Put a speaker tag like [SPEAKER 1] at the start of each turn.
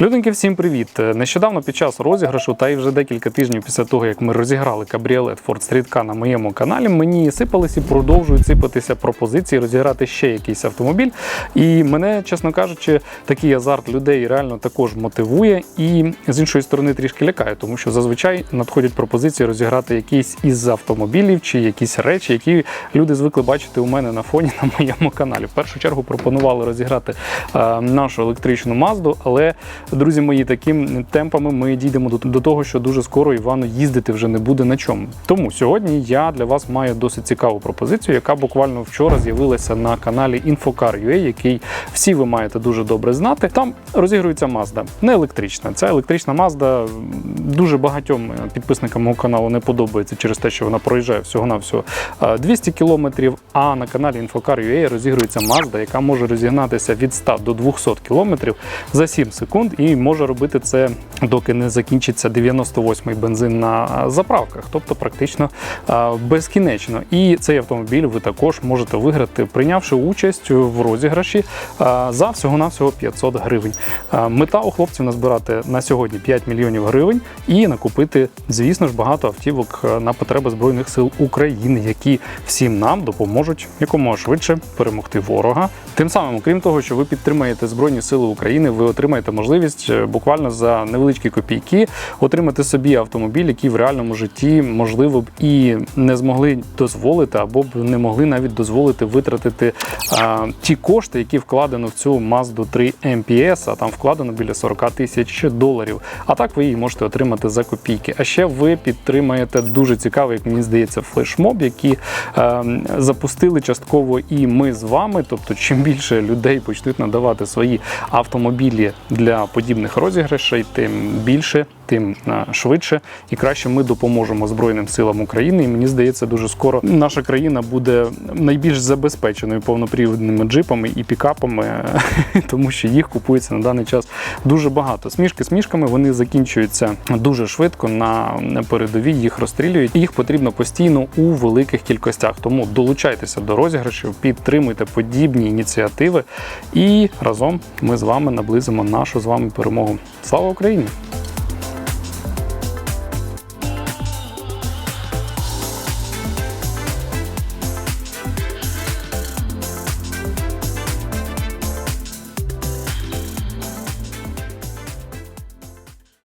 [SPEAKER 1] Люденьки, всім привіт! Нещодавно під час розіграшу, та й вже декілька тижнів після того, як ми розіграли кабріолет Ford Street на моєму каналі, мені сипались і продовжують сипатися пропозиції розіграти ще якийсь автомобіль. І мене, чесно кажучи, такий азарт людей реально також мотивує і з іншої сторони трішки лякає, тому що зазвичай надходять пропозиції розіграти якийсь із автомобілів чи якісь речі, які люди звикли бачити у мене на фоні на моєму каналі. В першу чергу пропонували розіграти е, нашу електричну Мазду, але друзі мої, таким темпами ми дійдемо до, того, що дуже скоро Івану їздити вже не буде на чому. Тому сьогодні я для вас маю досить цікаву пропозицію, яка буквально вчора з'явилася на каналі Infocar.ua, який всі ви маєте дуже добре знати. Там розігрується Mazda, не електрична. Ця електрична Mazda дуже багатьом підписникам мого каналу не подобається через те, що вона проїжджає всього-навсього е, 200 кілометрів. А на каналі Infocar.ua розігрується Mazda, яка може розігнатися від 100 до 200 кілометрів за 7 секунд і може робити це, доки не закінчиться 98-й бензин на заправках, тобто практично е, безкінечно. І цей автомобіль ви також можете виграти, прийнявши участь в розіграші е, за всього-навсього 500 гривень. Е, Мета у хлопців назбирати на сьогодні 5 мільйонів гривень і накупити, звісно ж, багато автівок е, на потреби Збройних сил України, які всім нам допоможуть якомога швидше перемогти ворога. Тим самим, крім того, що ви підтримаєте Збройні Сили України, ви отримаєте можливість е, буквально за невеличкі копійки отримати собі автомобіль, який в реальному житті можливо б і не змогли дозволити, або б не могли навіть дозволити витратити а, ті кошти, які вкладено в цю Mazda 3 MPS, а там вкладено біля 40 тисяч доларів. А так ви її можете отримати за копійки. А ще ви підтримаєте дуже цікавий, як мені здається, флешмоб, який е, запустили частково і ми з вами. Тобто, чим більше людей почнуть надавати свої автомобілі для подібних розіграшей, тим більше. Тим е, швидше і краще ми допоможемо Збройним силам України. І мені здається, дуже скоро наша країна буде найбільш забезпеченою повнопривідними джипами і пікапами, тому що їх купується на даний час дуже багато. Смішки смішками вони закінчуються дуже швидко на передовій. Їх розстрілюють. Їх потрібно постійно у великих кількостях. Тому долучайтеся до розіграшів, підтримуйте подібні ініціативи, і разом ми з вами наблизимо нашу з вами перемогу. Слава Україні!